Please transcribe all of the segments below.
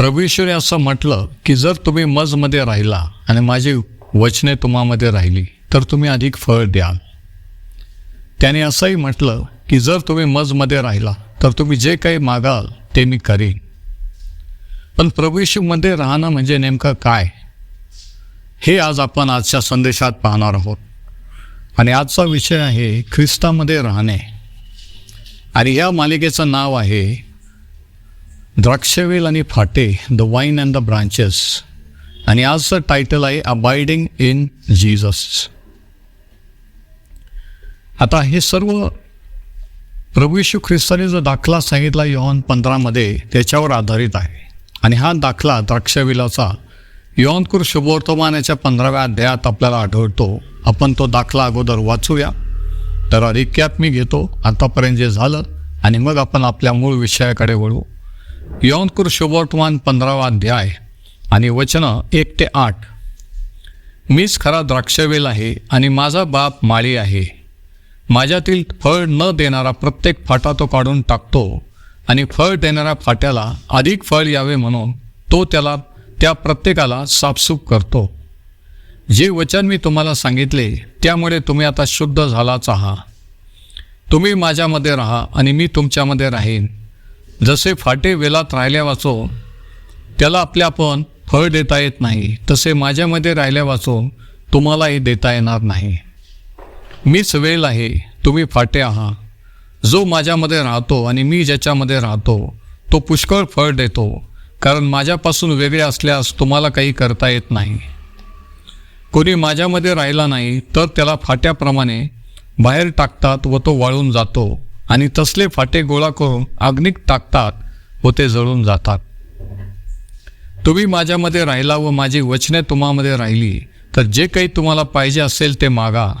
प्रभूश्वरी असं म्हटलं की जर तुम्ही मजमध्ये राहिला आणि माझी वचने तुम्हामध्ये राहिली तर तुम्ही अधिक फळ द्याल. त्याने असंही म्हटलं की जर तुम्ही मजमध्ये राहिला तर तुम्ही जे काही मागाल ते मी करीन. पण प्रभूशीमध्ये राहणं म्हणजे नेमकं काय? हे आज आपण आजच्या संदेशात पाहणार आहोत. आणि आजचा विषय आहे ख्रिस्तामध्ये राहणे. आणि या मालिकेचं नाव आहे द्राक्षवेल आणि फाटे the vine and the branches आणि आजचं टायटल आहे अबायडिंग इन जीजस आता हे सर्व प्रभू येशू ख्रिस्ताने जो दाखला सांगितला योहन पंधरामध्ये त्याच्यावर आधारित आहे. आणि हा दाखला द्राक्षविलाचा योहनपूर शुभवर्तमानाच्या पंधराव्या अध्यायात आपल्याला आढळतो. आपण तो दाखला अगोदर वाचूया. तर रिक्यात मी घेतो. आतापर्यंत जे झालं आणि मग आपण आपल्या मूळ विषयाकडे वळू. यौनकुर शुभवर्तमान पंधरावा अध्याय आणि वचनं एक ते आठ. मीच खरा द्राक्षवेल आहे आणि माझा बाप माळी आहे. माझ्यातील फळ न देणारा प्रत्येक फाटा तो काढून टाकतो आणि फळ देणाऱ्या फाट्याला अधिक फळ यावे म्हणून तो त्याला त्या प्रत्येकाला साफसूफ करतो. जे वचन मी तुम्हाला सांगितले त्यामुळे तुम्ही आता शुद्ध झालाच आहात. तुम्ही माझ्यामध्ये राहा आणि मी तुमच्यामध्ये राहीन. जसे फाटे वेलात राहिल्या वाचो त्याला आपल्या आपण फळ देता येत नाही. तसे माझ्यामध्ये राहिल्या वाचून तुम्हालाही देता येणार नाही. मीच वेल आहे तुम्ही फाटे आहात जो माझ्यामध्ये राहतो आणि मी ज्याच्यामध्ये राहतो तो पुष्कळ फळ देतो. कारण माझ्यापासून वेगळे असल्यास तुम्हाला काही करता येत नाही. कोणी माझ्यामध्ये राहिला नाही तर त्याला फाट्याप्रमाणे बाहेर टाकतात व तो वाळून जातो. आणि तसले फाटे गोळा करून अग्निक टाकतात व ते जळून जातात. तुम्ही माझ्यामध्ये राहिला व माझी वचने तुम्हामध्ये राहिली तर जे काही तुम्हाला पाहिजे असेल ते मागा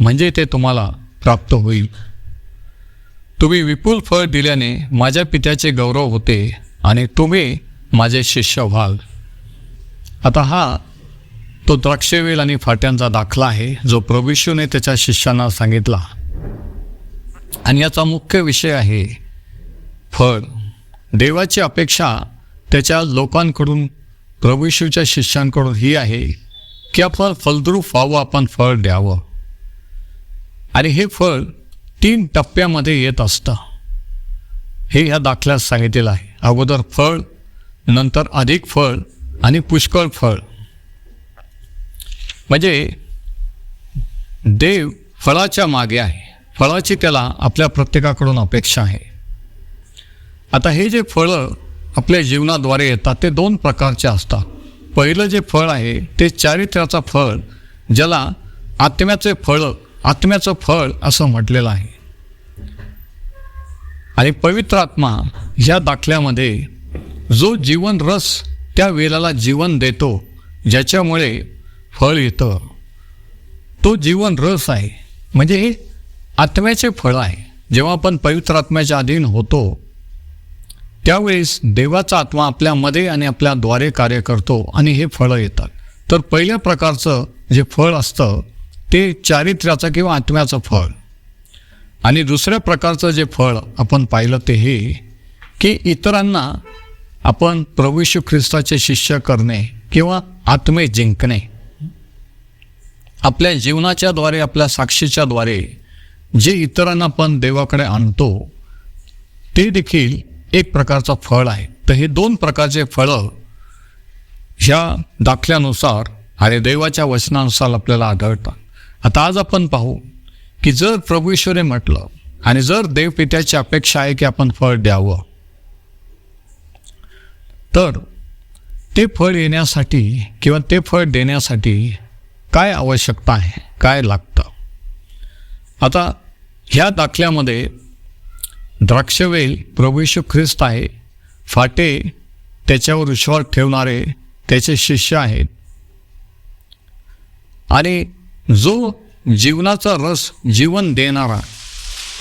म्हणजे ते तुम्हाला प्राप्त होईल. तुम्ही विपुल फळ दिल्याने माझ्या पित्याचे गौरव होते आणि तुम्ही माझे शिष्य व्हाल. आता हा तो द्राक्षवेल आणि फाट्यांचा दाखला आहे जो प्रभूशूने त्याच्या शिष्यांना सांगितला. आणि याचा मुख्य विषय आहे फळ. देवाची अपेक्षा त्याच्या लोकांकडून प्रभूशूच्या शिष्यांकडून ही आहे की आपण फलद्रूप व्हावं आपण फळ द्यावं. आणि हे फळ तीन टप्प्यामध्ये येत असतं. हे ह्या दाखल्यात सांगितलेलं आहे. अगोदर फळ नंतर अधिक फळ आणि पुष्कळ फळ. म्हणजे देव फळाच्या मागे आहे. फळाची त्याला आपल्या प्रत्येकाकडून अपेक्षा आहे. आता हे जे फळं आपल्या जीवनाद्वारे येतात ते दोन प्रकारचे असतात. पहिलं जे फळ आहे ते चारित्र्याचं फळ ज्याला आत्म्याचे फळ आत्म्याचं फळ असं म्हटलेलं आहे. आणि पवित्र आत्मा ह्या दाखल्यामध्ये जो जीवन रस त्या वेलाला जीवन देतो ज्याच्यामुळे फळ येतं. तो जीवन रस आहे. म्हणजे आत्म्याचे फळ आहे. जेव्हा आपण पवित्र आत्म्याच्या अधीन होतो त्यावेळेस देवाचा आत्मा आपल्यामध्ये आणि आपल्याद्वारे कार्य करतो आणि हे फळं येतात. तर पहिल्या प्रकारचं जे फळ असतं ते चारित्र्याचं किंवा आत्म्याचं फळ. आणि दुसऱ्या प्रकारचं जे फळ आपण पाहिलं ते हे की इतरांना आपण प्रभू ख्रिस्ताचे शिष्य करणे किंवा आत्मे जिंकणे. आपल्या जीवनाच्याद्वारे आपल्या साक्षीच्याद्वारे जे इतरांना आपण देवाकडे आणतो ते देखील एक प्रकारचं फळ आहे. तर हे दोन प्रकारचे फळं ह्या दाखल्यानुसार आणि देवाच्या वचनानुसार आपल्याला आढळतात. आता आज आपण पाहू की जर प्रभूश्वरे म्हटलं आणि जर देवपित्याची अपेक्षा आहे की आपण फळ द्यावं तर ते फळ येण्यासाठी किंवा ते फळ देण्यासाठी काय आवश्यकता आहे? काय लागतं? आता ह्या दाखल्यामध्ये द्राक्षवेल प्रभू ख्रिस्त आहे. फाटे त्याच्यावर विश्वास ठेवणारे त्याचे शिष्य आहेत. आणि जो जीवनाचा रस जीवन देणारा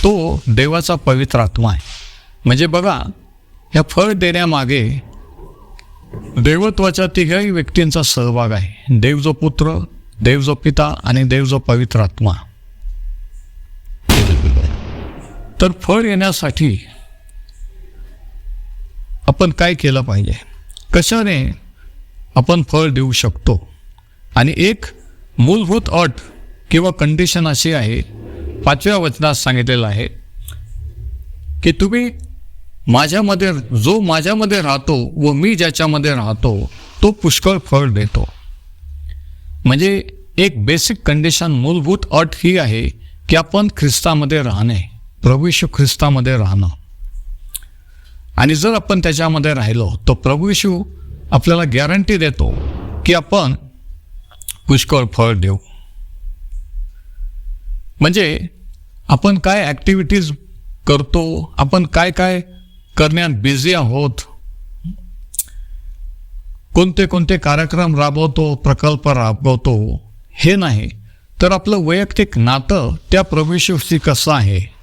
तो देवाचा पवित्र आत्मा आहे. म्हणजे बघा ह्या फळ देण्यामागे देवत्वाच्या तिघही व्यक्तींचा सहभाग आहे. देव जो पुत्र देव जो पिता आणि देव जो पवित्र आत्मा. तर फळ येण्यासाठी आपण काय केलं पाहिजे? कशाने आपण फळ देऊ शकतो? आणि एक मूलभूत अट किंवा कंडिशन अशी आहे पाचव्या वचनात सांगितलेलं आहे की तुम्ही माझ्यामध्ये जो माझ्यामध्ये राहतो व मी ज्याच्यामध्ये राहतो तो पुष्कळ फळ देतो. म्हणजे एक बेसिक कंडिशन मूलभूत अट ही आहे की आपण ख्रिस्तामध्ये राहणे. प्रभू ख्रिस्तामध्ये राहणं. आणि जर आपण त्याच्यामध्ये राहिलो तर प्रभू आपल्याला गॅरंटी देतो की आपण पुष्कळ फळ देऊ. म्हणजे आपण काय ॲक्टिव्हिटीज करतो आपण काय काय करण्यात बिझी आहोत कोणते कोणते कार्यक्रम राबवतो प्रकल्प राबवतो हे नाही. तर आपलं वैयक्तिक नातं त्या प्रवेशशी कसं आहे?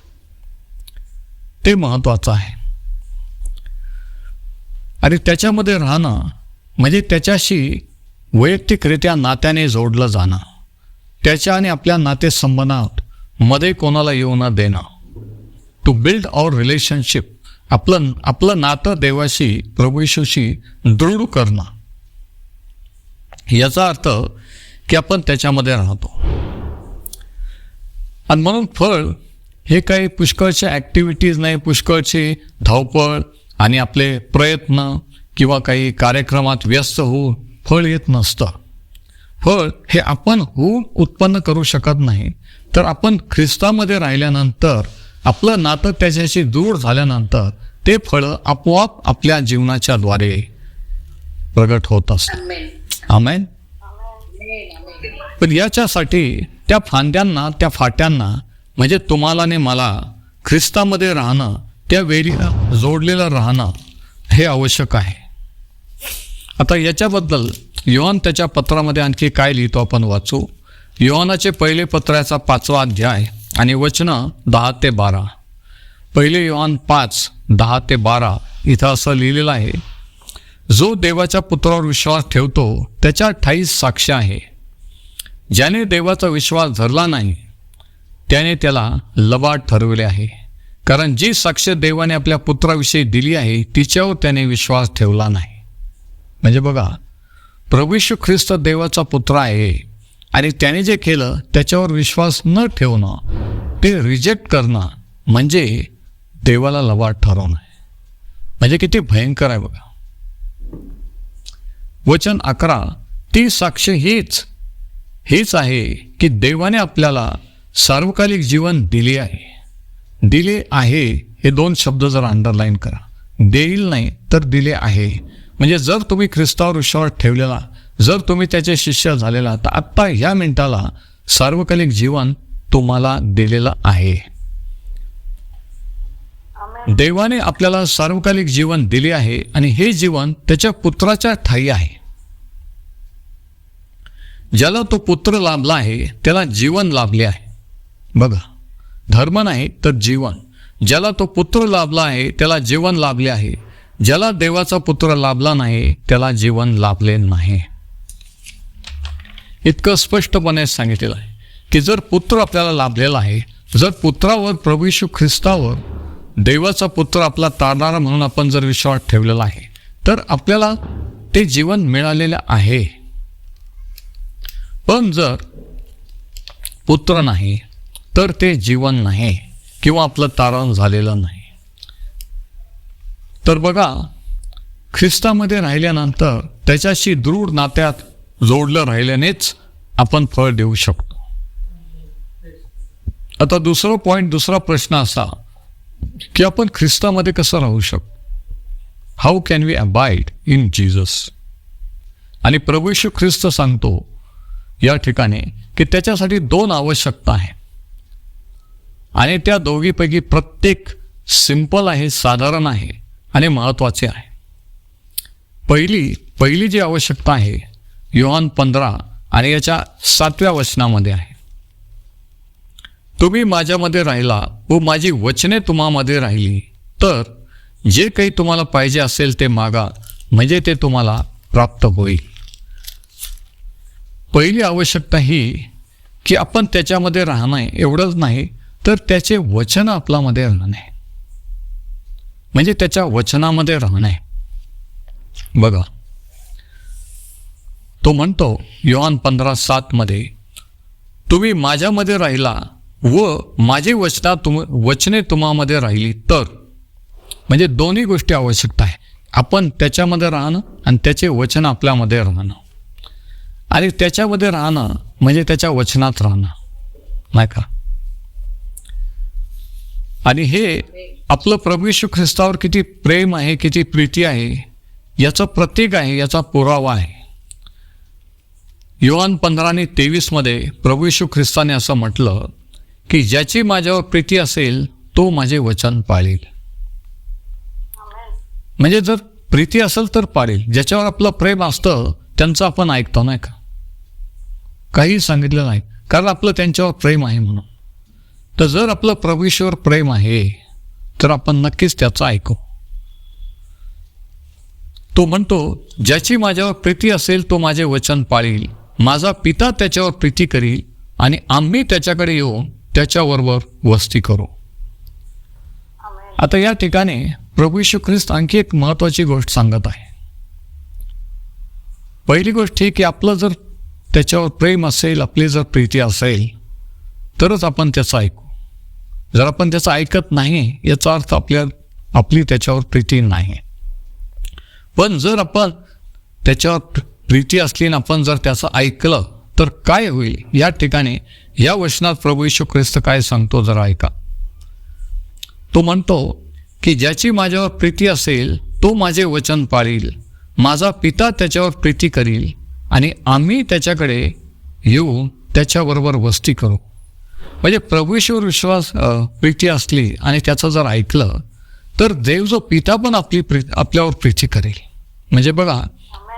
ते महत्त्वाचं आहे. आणि त्याच्यामध्ये राहणं म्हणजे त्याच्याशी वैयक्तिकरित्या नात्याने जोडलं जाणं त्याच्या आणि आपल्या नातेसंबंधात मध्ये कोणाला येऊ न देणं. टू बिल्ड आवर रिलेशनशिप आपलं आपलं नातं देवाशी प्रभू दृढ करणं. याचा अर्थ की आपण त्याच्यामध्ये राहतो. आणि म्हणून फळ हे काही पुष्कळचे ॲक्टिव्हिटीज नाही पुष्कळचे धावपळ आणि आपले प्रयत्न किंवा काही कार्यक्रमात व्यस्त होऊन फळ येत नसतं फळ हे आपण होऊन उत्पन्न करू शकत नाही तर आपण ख्रिस्तामध्ये राहिल्यानंतर आपलं नातं त्याच्याशी दूर झाल्यानंतर ते फळं आपोआप आपल्या जीवनाच्या द्वारे प्रगट होत Amen. आमेन. पण याच्यासाठी त्या फांद्यांना त्या फाट्यांना म्हणजे तुम्हाला आणि मला ख्रिस्तामध्ये राहणं त्या वेलीला जोडलेलं राहणं हे आवश्यक आहे. आता याच्याबद्दल योहान त्याच्या पत्रामध्ये आणखी काय लिहितो आपण वाचू. योहानाचे पहिले पत्राचा पाचवा अध्याय आणि वचनं दहा ते बारा. पहिले योहान पाच दहा ते बारा इथं असं लिहिलेलं आहे. जो देवाच्या पुत्रावर विश्वास ठेवतो त्याच्या ठाईस साक्ष आहे. ज्याने देवाचा विश्वास धरला नाही त्याने त्याला लबाड ठरवले आहे. कारण जी साक्ष देवाने आपल्या पुत्राविषयी दिली आहे तिच्यावर त्याने विश्वास ठेवला नाही. म्हणजे बघा प्रभू ख्रिस्त देवाचा पुत्र आहे आणि त्याने जे केलं त्याच्यावर विश्वास न ठेवणं ते रिजेक्ट करणं म्हणजे देवाला लबाड ठरवणं आहे. म्हणजे किती भयंकर आहे बघा. वचन अकरा ती साक्ष हीच हेच आहे की देवाने आपल्याला सार्वकालिक जीवन दिले आहे. दिले आहे हे दोन शब्द जर अंडरलाईन करा. देईल नाही तर दिले आहे. म्हणजे जर तुम्ही ख्रिस्तावर विश्वास ठेवलेला जर तुम्ही त्याचे शिष्य झालेला तर आत्ता ह्या मिनिटाला सार्वकालिक जीवन तुम्हाला दिलेलं आहे. देवाने आपल्याला सार्वकालिक जीवन दिले आहे आणि हे जीवन त्याच्या पुत्राच्या ठाई आहे. ज्याला तो पुत्र लाभला आहे त्याला जीवन लाभले आहे. बघा धर्म नाही तर जीवन. ज्याला तो पुत्र लाभला आहे त्याला जीवन लाभले आहे. ज्याला देवाचा पुत्र लाभला नाही त्याला जीवन लाभले नाही. इतकं स्पष्टपणे सांगितलेलं आहे की जर पुत्र आपल्याला लाभलेला आहे जर पुत्रावर प्रभू ख्रिस्तावर देवाचा पुत्र आपला तारणारा म्हणून आपण जर विश्वास ठेवलेला आहे तर आपल्याला ते जीवन मिळालेलं आहे. पण जर पुत्र नाही तर ते जीवन नाही किंवा आपलं तारण झालेलं नाही. तर बघा ख्रिस्तामध्ये राहिल्यानंतर त्याच्याशी दृढ नात्यात जोडलं राहिल्यानेच आपण फळ देऊ शकतो. आता दुसरं पॉईंट दुसरा प्रश्न असा की आपण ख्रिस्तामध्ये कसं राहू शकतो? How can we abide in Jesus आणि प्रभू ख्रिस्त सांगतो या ठिकाणी की त्याच्यासाठी दोन आवश्यकता आहे. आणि त्या दोघीपैकी प्रत्येक सिंपल आहे साधारण आहे आणि महत्त्वाचे आहे. पहिली पहिली जी आवश्यकता आहे योहान पंधरा आणि याच्या सातव्या वचनामध्ये आहे. तुम्ही माझ्यामध्ये राहिला व माझी वचने तुम्हामध्ये राहिली तर जे काही तुम्हाला पाहिजे असेल ते मागा म्हणजे ते तुम्हाला प्राप्त होईल. पहिली आवश्यकता ही की आपण त्याच्यामध्ये राहणं आहे एवढंच नाही तर त्याचे वचन आपल्यामध्ये राहणे. आहे म्हणजे त्याच्या वचनामध्ये राहणे. आहे बघा. तो म्हणतो योहान पंधरा सातमध्ये तुम्ही माझ्यामध्ये राहिला व माझी वचना तुम वचने तुम्हामध्ये राहिली तर. म्हणजे दोन्ही गोष्टी आवश्यकता आहे. आपण त्याच्यामध्ये राहणं आणि त्याचे वचन आपल्यामध्ये राहणं. आणि त्याच्यामध्ये राहणं म्हणजे त्याच्या वचनात राहणं. नाही का? आणि हे आपलं प्रभू येशू ख्रिस्तावर किती प्रेम आहे किती प्रीती आहे याचं प्रतीक आहे याचा पुरावा आहे. योहान पंधरा आणि तेवीसमध्ये प्रभू यशू ख्रिस्ताने असं म्हटलं की ज्याची माझ्यावर प्रीती असेल तो माझे वचन पाळेल. म्हणजे जर प्रीती असेल तर पाळेल. ज्याच्यावर आपलं प्रेम असतं त्यांचं आपण ऐकतो नाही का? काही सांगितलं नाही. कारण आपलं त्यांच्यावर प्रेम आहे म्हणून. तर जर आपलं प्रभूश्वर प्रेम आहे तर आपण नक्कीच त्याचं ऐकू. तो म्हणतो ज्याची माझ्यावर प्रीती असेल तो माझे वचन पाळील. माझा पिता त्याच्यावर प्रीती करील आणि आम्ही त्याच्याकडे येऊन त्याच्याबरोबर वस्ती करू. आता या ठिकाणी प्रभू ख्रिस्त आणखी एक महत्त्वाची गोष्ट सांगत आहे. पहिली गोष्ट ही की आपलं जर त्याच्यावर प्रेम असेल आपली जर प्रीती असेल तरच आपण त्याचं ऐकू. जर आपण त्याचं ऐकत नाही याचा अर्थ आपल्या आपली त्याच्यावर प्रीती नाही. पण जर आपण त्याच्यावर प्रीती असली आणि आपण जर त्याचं ऐकलं तर काय होईल? या ठिकाणी या वचनात प्रभू यशू ख्रिस्त काय सांगतो जरा ऐका. तो म्हणतो की ज्याची माझ्यावर प्रीती असेल तो माझे वचन पाळील. माझा पिता त्याच्यावर प्रीती करील आणि आम्ही त्याच्याकडे येऊन त्याच्याबरोबर वस्ती करू. म्हणजे प्रभूश्वर विश्वास प्रीती असली आणि त्याचं जर ऐकलं तर देव जो पिता पण आपली प्री आपल्यावर प्रीती करेल. म्हणजे बघा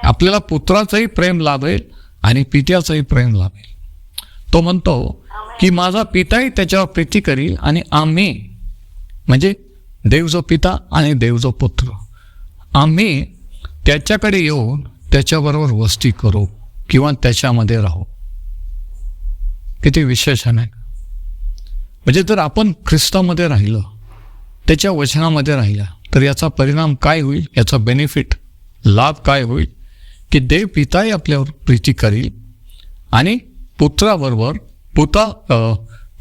आपल्याला पुत्राचंही प्रेम लाभेल आणि पित्याचंही प्रेम लाभेल. तो म्हणतो की माझा पिताही त्याच्यावर प्रीती करील आणि आम्ही म्हणजे देव जो पिता आणि देव जो पुत्र आम्ही त्याच्याकडे येऊन त्याच्याबरोबर वस्ती करू किंवा त्याच्यामध्ये राहू. किती विशेषण आहे म्हणजे जर आपण ख्रिस्तामध्ये राहिलं त्याच्या वचनामध्ये राहिला तर याचा परिणाम काय होईल? याचा बेनिफिट लाभ काय होईल? की देव पिताही आपल्यावर प्रीती करील आणि पुत्राबरोबर पुता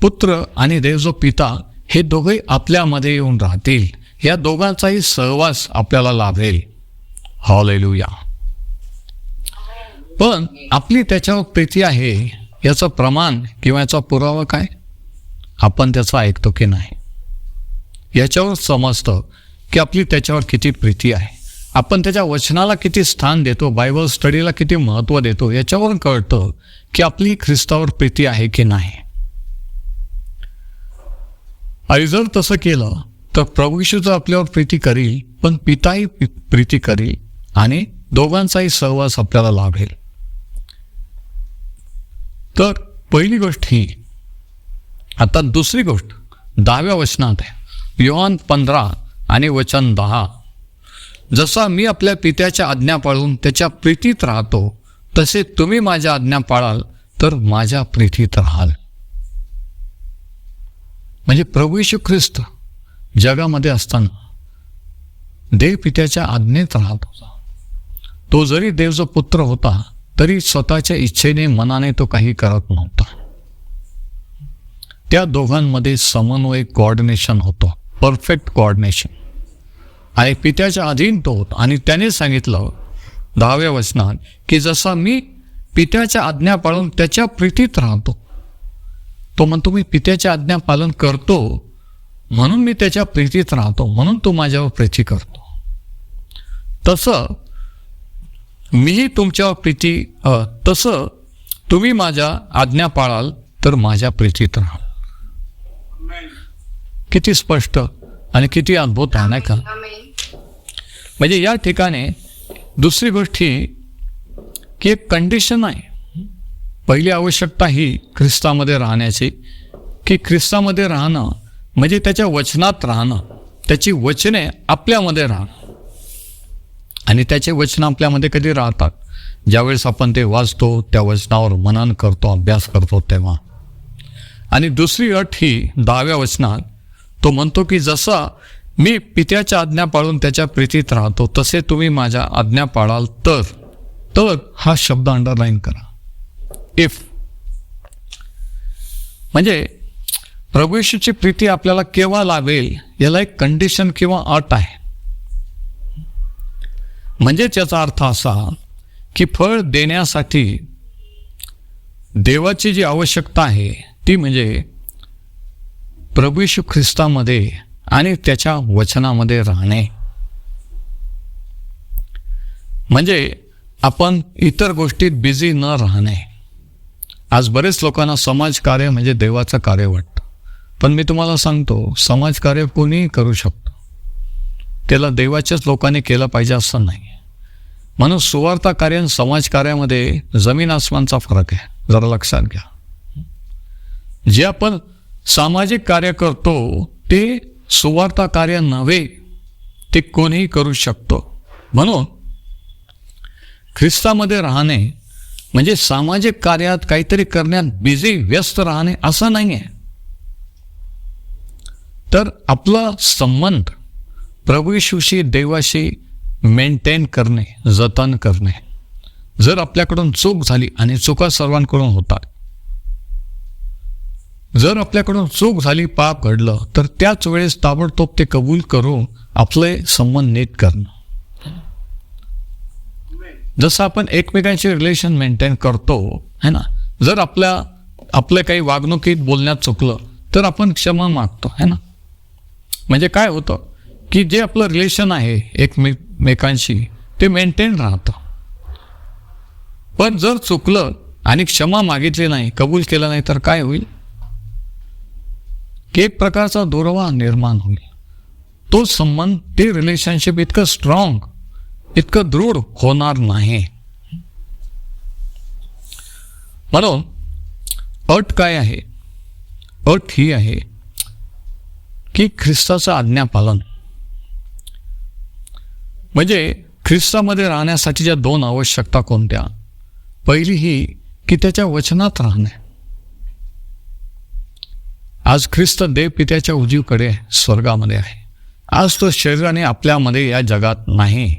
पुत्र आणि देव जो पिता हे दोघे आपल्यामध्ये येऊन राहतील. या दोघांचाही सहवास आपल्याला लाभेल. हॉलेलुया पण आपली त्याच्यावर प्रीती आहे याचं प्रमाण किंवा याचा पुरावा काय? आपण त्याचं ऐकतो की नाही? याच्यावर समजतं की आपली त्याच्यावर किती प्रीती आहे. आपण त्याच्या वचनाला किती स्थान देतो बायबल स्टडीला किती महत्त्व देतो याच्यावरून कळतं की आपली ख्रिस्तावर प्रीती आहे की नाही. आणि जर तसं केलं तर प्रभूशू तर आपल्यावर प्रीती करील पण पिताही प्रीती करील आणि दोघांचाही सहवास आपल्याला लाभेल. तर पहिली गोष्ट ही आता दुसरी गोष्ट दहाव्या वचनात आहे. योहान पंधरा आणि वचन दहा. जसा मी आपल्या पित्याच्या आज्ञा पाळून त्याच्या प्रीतीत राहतो तसे तुम्ही माझ्या आज्ञा पाळाल तर माझ्या प्रीतीत राहाल. म्हणजे प्रभू यशू ख्रिस्त जगामध्ये असताना देव पित्याच्या आज्ञेत राहत होता. तो जरी देवचा पुत्र होता तरी स्वतःच्या इच्छेने मनाने तो काही करत नव्हता. त्या दोघांमध्ये समन्वय कॉर्डिनेशन होतं. परफेक्ट कॉर्डिनेशन आणि पित्याच्या अधीन तो होता. आणि त्याने सांगितलं दहाव्या वचनात की जसा मी पित्याच्या आज्ञा पाळून त्याच्या प्रीतीत राहतो तो म्हणतो मी पित्याच्या आज्ञा पालन करतो म्हणून मी त्याच्या प्रीतीत राहतो म्हणून तो माझ्यावर प्रीती करतो. तसं मीही तुमच्यावर प्रीती तसं तुम्ही माझ्या आज्ञा पाळाल तर माझ्या प्रीतीत राहाल किती स्पष्ट आणि किती अद्भुत आहे नाही का? म्हणजे या ठिकाणी दुसरी गोष्ट ही की एक कंडिशन आहे. पहिली आवश्यकता ही ख्रिस्तामध्ये राहण्याची की ख्रिस्तामध्ये राहणं म्हणजे त्याच्या वचनात राहणं त्याची वचने आपल्यामध्ये राहणं. आणि त्याचे वचन आपल्यामध्ये कधी राहतात? ज्यावेळेस आपण ते वाचतो त्या वचनावर मनन करतो अभ्यास करतो तेव्हा. आणि दुसरी अट ही दहाव्या वचनात तो म्हणतो की जसा मी पित्याच्या आज्ञा पाळून त्याच्या प्रीतीत राहतो तसे तुम्ही माझ्या आज्ञा पाळाल तर. तर हा शब्द अंडरलाईन करा. इफ म्हणजे प्रभू येशूची प्रीती आपल्याला केव्हा लावेल याला एक कंडिशन किंवा अट आहे. म्हणजेच याचा अर्थ असा की फळ देण्यासाठी देवाची जी आवश्यकता आहे ती म्हणजे प्रभू ख्रिस्तामध्ये आणि त्याच्या वचनामध्ये राहणे. म्हणजे आपण इतर गोष्टीत बिझी न राहणे. आज बरेच लोकांना समाजकार्य म्हणजे देवाचं कार्य वाटतं. पण मी तुम्हाला सांगतो समाजकार्य कोणीही करू शकतो. त्याला देवाच्याच लोकांनी केलं पाहिजे असं नाही. म्हणून सुवार्ता कार्य आणि समाजकार्यामध्ये जमीन आसमानचा फरक आहे. जरा लक्षात घ्या. जे आपण सामाजिक कार्य करतो ते सुवार्ता कार्य नव्हे ते कोणीही करू शकतो. म्हणून ख्रिस्तामध्ये राहणे म्हणजे सामाजिक कार्यात काहीतरी करण्यात बिझी व्यस्त राहणे असं नाही आहे तर आपला संबंध प्रभू देवाशी मेंटेन करणे जतन करणे. जर आपल्याकडून चूक झाली आणि चुका सर्वांकडून होतात जर आपल्याकडून चूक झाली पाप घडलं तर त्याच वेळेस ताबडतोब ते कबूल करून आपले संबंध नीट करणं. जसं आपण एकमेकांचे रिलेशन मेंटेन करतो है ना? जर आपल्या आपल्या काही वागणुकीत बोलण्यात चुकलं तर आपण क्षमा मागतो है ना? म्हणजे काय होतं की जे आपलं रिलेशन आहे एकमेकांशी ते मेंटेन राहतं. पण जर चुकलं आणि क्षमा मागितली नाही कबूल केलं नाही तर काय होईल? एक प्रकारचा दुर्वा निर्माण होईल. तो संबंध ते रिलेशनशिप इतकं स्ट्रॉंग इतकं दृढ होणार नाही. म्हणून अट काय आहे? अट ही आहे की ख्रिस्ताचं आज्ञापालन. म्हणजे ख्रिस्तामध्ये राहण्यासाठीच्या दोन आवश्यकता कोणत्या? पहिली ही की त्याच्या वचनात राहणे. आज ख्रिस्त देव पित्याच्या उजीवकडे स्वर्गामध्ये आहे. आज तो शरीराने आपल्यामध्ये या जगात नाही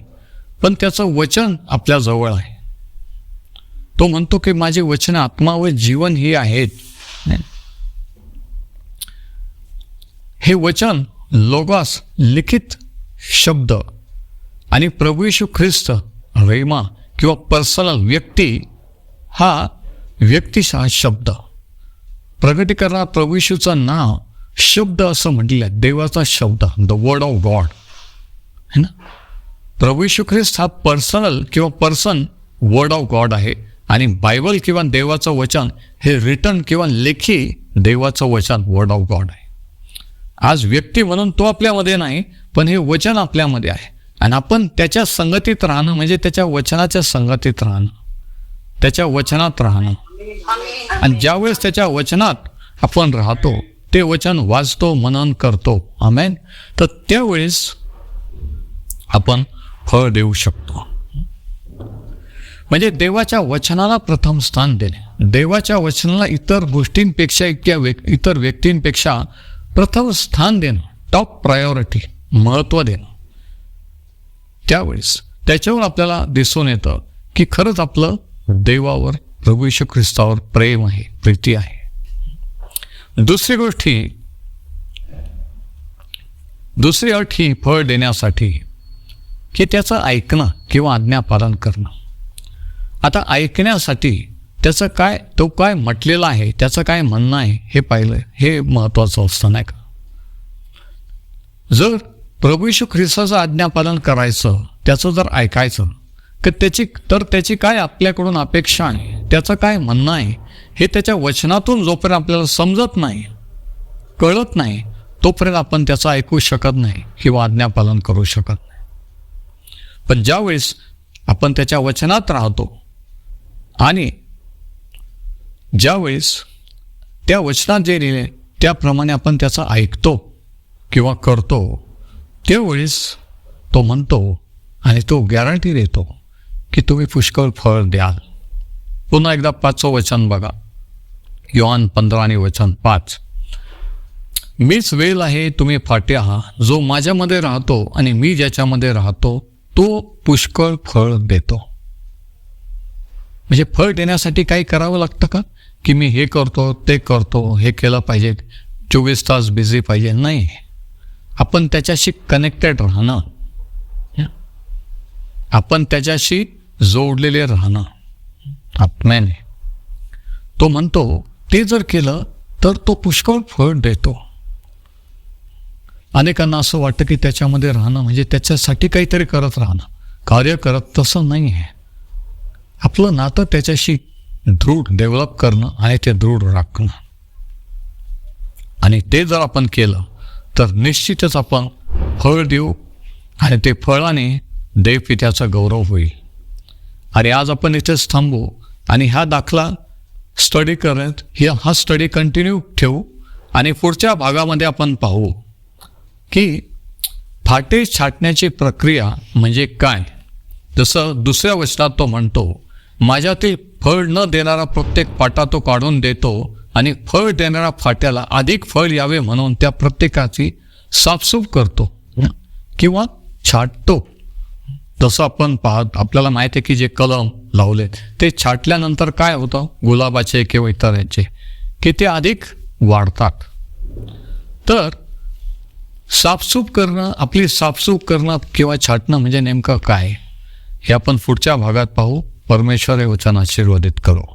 पण त्याचं वचन आपल्याजवळ आहे. तो म्हणतो की माझे वचन आत्मा व जीवन ही आहेत. हे वचन लोगास लिखित शब्द आणि प्रभू येशू ख्रिस्त रेमा किंवा पर्सनल व्यक्ती हा व्यक्तिशः शब्द. प्रगटीकरणात प्रभू येशूचं नाव शब्द असं म्हटलं आहे. देवाचा शब्द द वर्ड ऑफ गॉड है ना? प्रभू येशू ख्रिस्त हा पर्सनल किंवा पर्सन वर्ड ऑफ गॉड आहे. आणि बायबल किंवा देवाचं वचन हे रिटर्न किंवा लेखी देवाचं वचन वर्ड ऑफ गॉड आहे. आज व्यक्ती म्हणून तो आपल्यामध्ये नाही पण हे वचन आपल्यामध्ये आहे. आणि आपण त्याच्या संगतीत राहणं म्हणजे त्याच्या वचनाच्या संगतीत राहणं. त्याच्या वचनात राहणं. आणि ज्यावेळेस त्याच्या वचनात आपण राहतो ते वचन वाचतो मनन करतो. आमेन? तर त्यावेळेस आपण फळ देऊ शकतो. म्हणजे देवाच्या वचनाला प्रथम स्थान देणे. देवाच्या वचनाला इतर गोष्टींपेक्षा इतक्या इतर व्यक्तींपेक्षा प्रथम स्थान देणं टॉप प्रायोरिटी महत्त्व देणं. त्यावेळेस त्याच्यावर आपल्याला दिसून येतं की खरंच आपलं देवावर प्रभू यशू ख्रिस्तावर प्रेम आहे प्रीती आहे. दुसरी गोष्ट ही दुसरी अट ही फळ देण्यासाठी की त्याचं ऐकणं किंवा आज्ञापालन करणं. आता ऐकण्यासाठी त्याचं काय तो काय म्हटलेला आहे त्याचं काय म्हणणं आहे हे पाहिलं हे महत्त्वाचं असतं नाही का? जर प्रभू यशू ख्रिस्ताचं आज्ञापालन करायचं त्याचं जर ऐकायचं तर त्याची तर त्याची काय आपल्याकडून अपेक्षा आहे? त्याचं काय म्हणणं आहे? हे त्याच्या वचनातून जोपर्यंत आपल्याला समजत नाही कळत नाही तोपर्यंत आपण त्याचं ऐकू शकत नाही. किंवा आज्ञापालन करू शकत नाही. पण ज्यावेळेस आपण त्याच्या वचनात राहतो आणि ज्यावेळेस त्या वचनात जे लिहिले त्याप्रमाणे आपण त्याचं ऐकतो किंवा करतो त्यावेळेस तो म्हणतो आणि तो गॅरंटी देतो. की तुम्ही पुष्कळ फळ द्याल. पुन्हा एकदा पाचवं वचन बघा. योहान पंधरा आणि वचन पाच. मीच वेल आहे तुम्ही फाटे आहात. जो माझ्यामध्ये राहतो आणि मी ज्याच्यामध्ये राहतो तो पुष्कळ फळ देतो. म्हणजे फळ देण्यासाठी काही करावं लागतं का? की मी हे करतो ते करतो हे केलं पाहिजे चोवीस तास बिझी पाहिजे? नाही. आपण त्याच्याशी कनेक्टेड राहणं. आपण त्याच्याशी जोडलेले राहणं. आत्म्याने. तो म्हणतो ते जर केलं तर तो पुष्कळ फळ देतो. अनेकांना असं वाटतं की त्याच्यामध्ये राहणं म्हणजे त्याच्यासाठी काहीतरी करत राहणं. कार्य करत तसं नाही आहे आपलं नातं त्याच्याशी दृढ डेव्हलप करणं आणि ते दृढ राखणं. आणि ते जर आपण केलं तर निश्चितच आपण फळ देऊ आणि ते फळाने देवपित्याचा गौरव होईल. आणि आज आपण इथेच थांबू. आणि हा दाखला स्टडी करत ही हा स्टडी कंटिन्यू ठेवू. आणि पुढच्या भागामध्ये आपण पाहू की फाटे छाटण्याची प्रक्रिया म्हणजे काय? जसं दुसऱ्या वचनात तो म्हणतो माझ्यातील फळ न देणारा प्रत्येक फाटा तो काढून देतो आणि फळ देणाऱ्या फाट्याला अधिक फळ यावे म्हणून त्या प्रत्येकाची साफसूफ करतो किंवा छाटतो. जसं आपण पाहत आपल्याला माहिती आहे की जे कलम लावले ते छाटल्यानंतर काय होतं? गुलाबाचे किंवा इतर याचे की ते अधिक वाढतात. तर साफसूफ करणं आपली साफसूफ करणं किंवा छाटणं म्हणजे नेमकं काय? हे आपण पुढच्या भागात पाहू. परमेश्वर हे वचन आशीर्वादित करू.